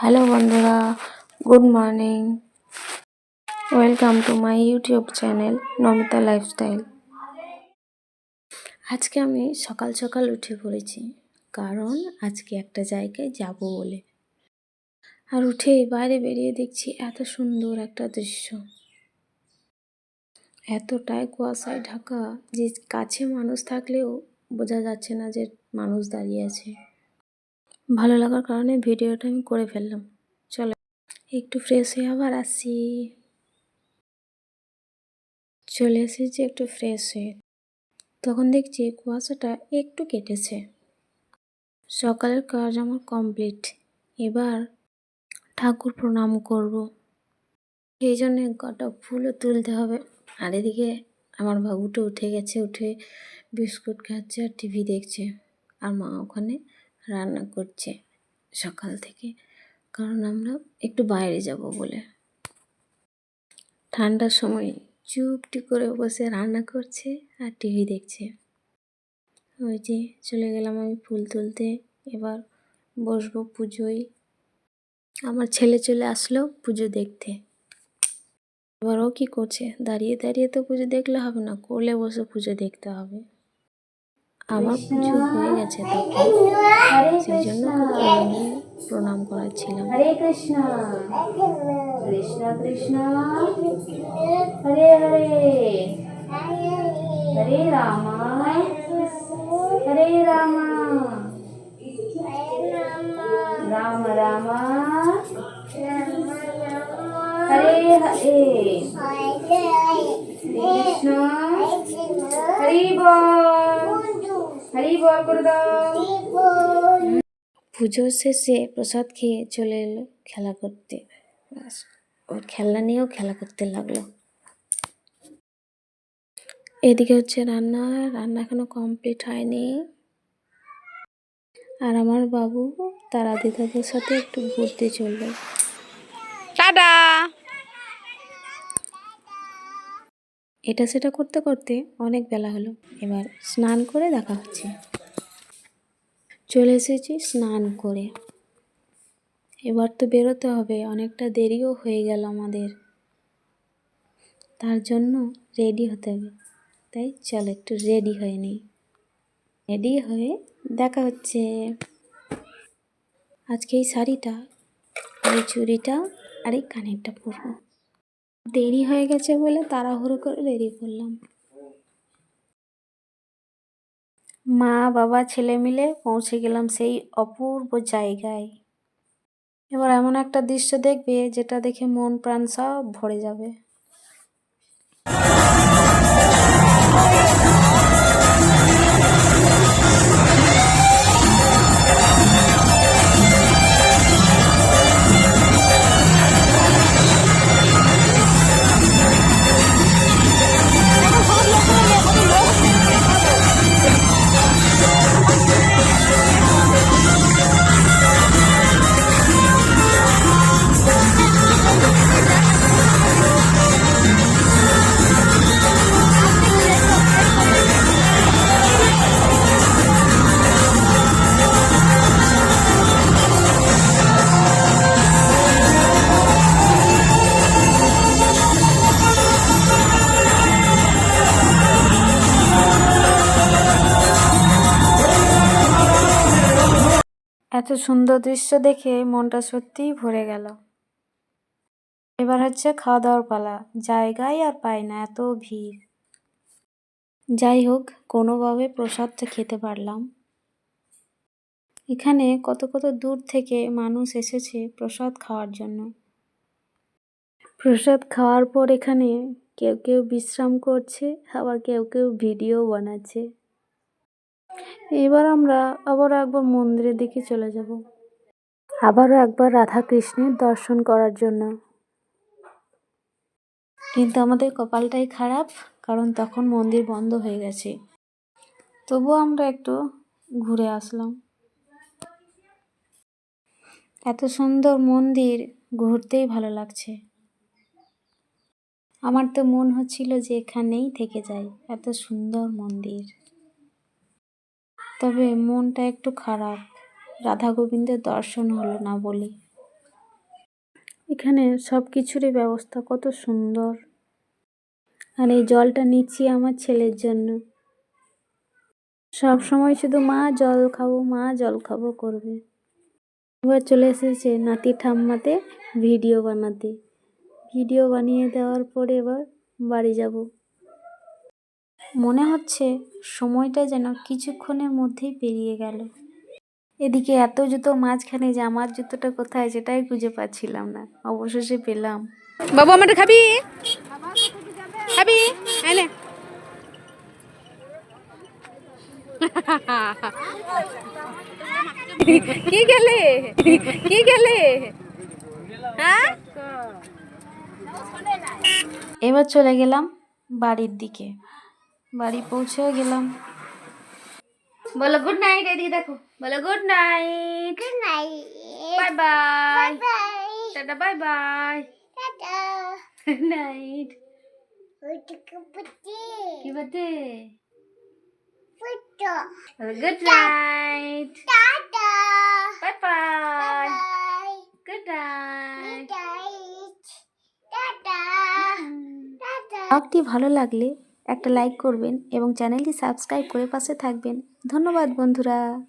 Hello বন্ধুরা, good morning. Welcome to my YouTube channel Namita lifestyle. আজকে আমি সকাল সকাল উঠে পড়েছি, কারণ আজকে একটা জায়গায় যাব বলে। আর উঠে বাইরে বেরিয়ে দেখছি এত সুন্দর একটা দৃশ্য। এতটাই কুয়াশায় ঢাকা, যে কাছে মানুষ থাকলেও বোঝা যাচ্ছে না যে মানুষ দাঁড়িয়ে আছে। ভালো লাগার কারণে ভিডিওটা আমি করে ফেললাম। চলো, একটু ফ্রেশ হয়ে আবার আসি। চলে এসেছি একটু ফ্রেশ হয়ে। তখন দেখছি কুয়াশাটা একটু কেটেছে। সকালের কাজ আমার কমপ্লিট এবার ঠাকুর প্রণাম করব। এই জন্যে কটা ফুলও তুলতে হবে। আর এদিকে আমার বাবুটা উঠে গেছে, উঠে বিস্কুট খাচ্ছে আর টিভি দেখছে। আর মা ওখানে রান্না করছে সকাল থেকে, কারণ আমরা একটু বাইরে যাব বলে। ঠান্ডার সময় চুপটি করে বসে রান্না করছে আর টিভি দেখছে। ওই যে চলে গেলাম আমি ফুল তুলতে, এবার বসবো পুজোয়। আমার ছেলে চলে আসলো পুজো দেখতে। এবার ও কী করছে? দাঁড়িয়ে দাঁড়িয়ে তো পুজো দেখলে হবে না, কোলে বসে পুজো দেখতে হবে। আমার পুজো হয়ে গেছে তখন সেই জন্য প্রণাম করাচ্ছিলাম হরে কৃষ্ণ কৃষ্ণ কৃষ্ণ হরে হরে হরে রামা হরে রামা রাম রামা হরে হরে কৃষ্ণ হরি বল পুজোর শেষে প্রসাদ খেয়ে চলে এলো খেলা করতে। ওর খেলনা নিয়েও খেলা করতে লাগল। এদিকে হচ্ছে রান্না রান্না এখনও কমপ্লিট হয়নি। আর আমার বাবু তার দিদাদের সাথে একটু ঘুরতে চলল। এটা সেটা করতে করতে অনেক বেলা হলো। এবার স্নান করে দেখা হচ্ছে। চলে এসেছি স্নান করে। এবার তো বেরোতে হবে, অনেকটা দেরিও হয়ে গেল আমাদের। তার জন্য রেডি হতে হবে। তাই চল একটু রেডি হয়ে নিই। রেডি হয়ে দেখা হচ্ছে। আজকে এই শাড়িটা, এই চুড়িটা আর এই কানেরটা পরবো। দেরি হয়ে গেছে বলে তাড়াহুড়ো করে বেরিয়ে পড়লাম। মা, বাবা, ছেলে মিলে পৌঁছে গেলাম সেই অপূর্ব জায়গায়। এবার এমন একটা দৃশ্য দেখবে যেটা দেখে মন প্রাণ সব ভরে যাবে। এত সুন্দর দৃশ্য দেখে মনটা সত্যিই ভরে গেল। এবার হচ্ছে খাওয়া দাওয়ার পালা। জায়গায় আর পায় না, এত ভিড়। যাই হোক, কোনোভাবে প্রসাদটা খেতে পারলাম। এখানে কত কত দূর থেকে মানুষ এসেছে প্রসাদ খাওয়ার জন্য। প্রসাদ খাওয়ার পর এখানে কেউ কেউ বিশ্রাম করছে, আবার কেউ কেউ ভিডিও বানাচ্ছে। এবার আমরা আবার একবার মন্দিরের দিকে চলে যাব। আবারও একবার রাধা কৃষ্ণের দর্শন করার জন্য। কিন্তু আমাদের কপালটাই খারাপ, কারণ তখন মন্দির বন্ধ হয়ে গেছে। তবুও আমরা একটু ঘুরে আসলাম। এত সুন্দর মন্দির ঘুরতেই ভালো লাগছে। আমার তো মন হচ্ছিল যে এখানেই থেকে যাই, এত সুন্দর মন্দির। তবে মনটা একটু খারাপ। রাধা গোবিন্দের দর্শন হলো না বলে। এখানে সব কিছুরই ব্যবস্থা কত সুন্দর। আর এই জলটা নিচ্ছি আমার ছেলের জন্য। সব সময় শুধু মা জল খাব, মা জল খাব করবে। এবার চলে এসেছে নাতি ঠাম্মাতে ভিডিও বানাতে। ভিডিও বানিয়ে দেওয়ার পরে এবার বাড়ি যাব। মনে হচ্ছে সময়টা যেন কিছুক্ষণের মধ্যেই পেরিয়ে গেল। এদিকে এত জুতো মাঝখানে যে আমার জুতোটা কোথায় সেটাই খুঁজে পাচ্ছিলাম না। অবশেষে পেলাম। বাবু আমার খাবি? খাবি? এনে কি গেলে? কি গেলে? হ্যাঁ? এবার চলে গেলাম বাড়ির দিকে। বাড়ি পৌঁছেও গেলাম বলো গুড নাইট এদিকে দেখো বলো good night good night bye bye tata bye bye good night কি বাতে good night bye bye good night ব্লগটি ভালো লাগলে একটা লাইক করবেন এবং চ্যানেলটি সাবস্ক্রাইব করে পাশে থাকবেন। ধন্যবাদ বন্ধুরা।